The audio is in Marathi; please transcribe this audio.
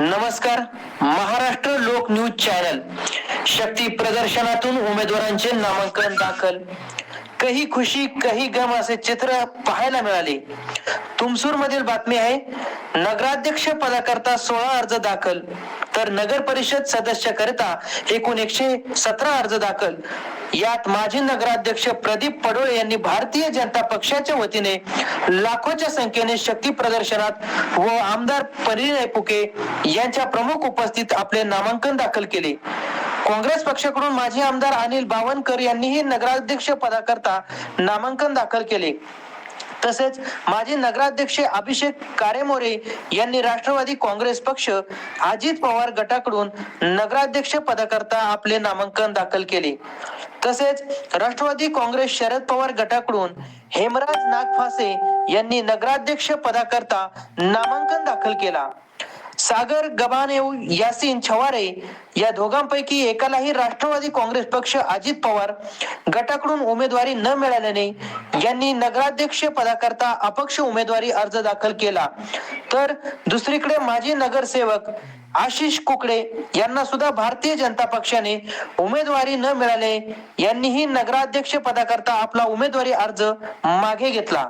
नमस्कार महाराष्ट्र लोक न्यूज चॅनल. शक्ती प्रदर्शनातून उमेदवारांचे नामांकन दाखल. कही खुशी कही गम असे चित्र पाहायला मिळाले. तुमसूर मधील बातमी आहे नगराध्यक्ष पदाकरता सोळा अर्ज दाखल. तर नगर परिषद सदस्य करता एकूण एकशे सतरा अर्ज दाखल. यात माजी नगराध्यक्ष प्रदीप पडोळे यांनी भारतीय जनता पक्षाच्या वतीने लाखोच्या संख्येने शक्ती प्रदर्शनात व आमदार परिणय पुके यांच्या प्रमुख उपस्थित आपले नामांकन दाखल केले. काँग्रेस पक्षाकडून माजी आमदार अनिल बावनकर यांनीही नगराध्यक्ष पदाकरता नामांकन दाखल केले. तसेच माजी नगराध्यक्ष अभिषेक कारेमोरे यांनी राष्ट्रवादी काँग्रेस पक्ष अजित पवार गटाकडून नगराध्यक्ष पदाकरता आपले नामांकन दाखल केले. तसेच राष्ट्रवादी काँग्रेस शरद पवार गटाकडून हेमराज नागफासे यांनी नगराध्यक्ष पदाकरता नामांकन दाखल केला. सागर गबानेव यासिन छवारे या दोघांपैकी एकालाही राष्ट्रवादी काँग्रेस पक्ष अजित पवार गटाकडून उमेदवारी न मिळाल्याने यांनी नगराध्यक्ष पदाकरता अपक्ष उमेदवारी अर्ज दाखल केला. तर दुसरीकडे माजी नगरसेवक आशिष कुकडे यांना सुद्धा भारतीय जनता पक्षाने उमेदवारी न मिळाले यांनीही नगराध्यक्ष पदाकरता आपला उमेदवारी अर्ज मागे घेतला.